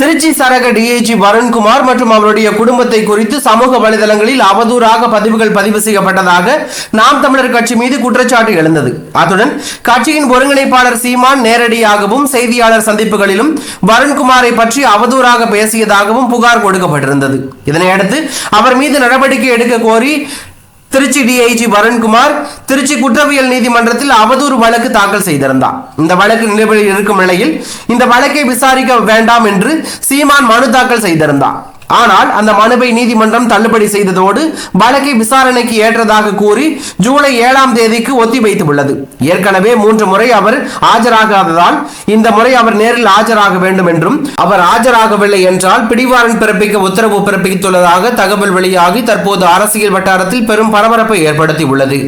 திருச்சி சரக டிஐஜி வருண்குமார் மற்றும் அவருடைய குடும்பத்தை குறித்து சமூக வலைதளங்களில் அவதூறாக பதிவுகள் பதிவு செய்யப்பட்டதாக நாம் தமிழர் கட்சி மீது குற்றச்சாட்டு எழுந்தது. அத்துடன் கட்சியின் ஒருங்கிணைப்பாளர் சீமான் நேரடியாகவும் செய்தியாளர் சந்திப்புகளிலும் வருண்குமாரை பற்றி அவதூறாக பேசியதாகவும் புகார் கொடுக்கப்பட்டிருந்தது. இதனையடுத்து அவர் மீது நடவடிக்கை எடுக்க கோரி திருச்சி டிஐஜி வருண்குமார் திருச்சி குற்றவியல் நீதிமன்றத்தில் அவதூறு வழக்கு தாக்கல் செய்திருந்தார். இந்த வழக்கு நிலுவையில் இருக்கும் நிலையில் இந்த வழக்கை விசாரிக்க வேண்டாம் என்று சீமான் மனு தாக்கல் செய்திருந்தார். ஆனால் அந்த மனுவை நீதிமன்றம் தள்ளுபடி செய்ததோடு வழக்கை விசாரணைக்கு ஏற்றதாக கூறி ஜூலை ஏழாம் தேதிக்கு ஒத்திவைத்துள்ளது ஏற்கனவே மூன்று முறை அவர் ஆஜராகாததால் இந்த முறை அவர் நேரில் ஆஜராக வேண்டும் என்றும் அவர் ஆஜராகவில்லை என்றால் பிடிவாரன் பிறப்பிக்க உத்தரவு பிறப்பித்துள்ளதாக தகவல் வெளியாகி தற்போது அரசியல் வட்டாரத்தில் பெரும் பரபரப்பை ஏற்படுத்தியுள்ளது.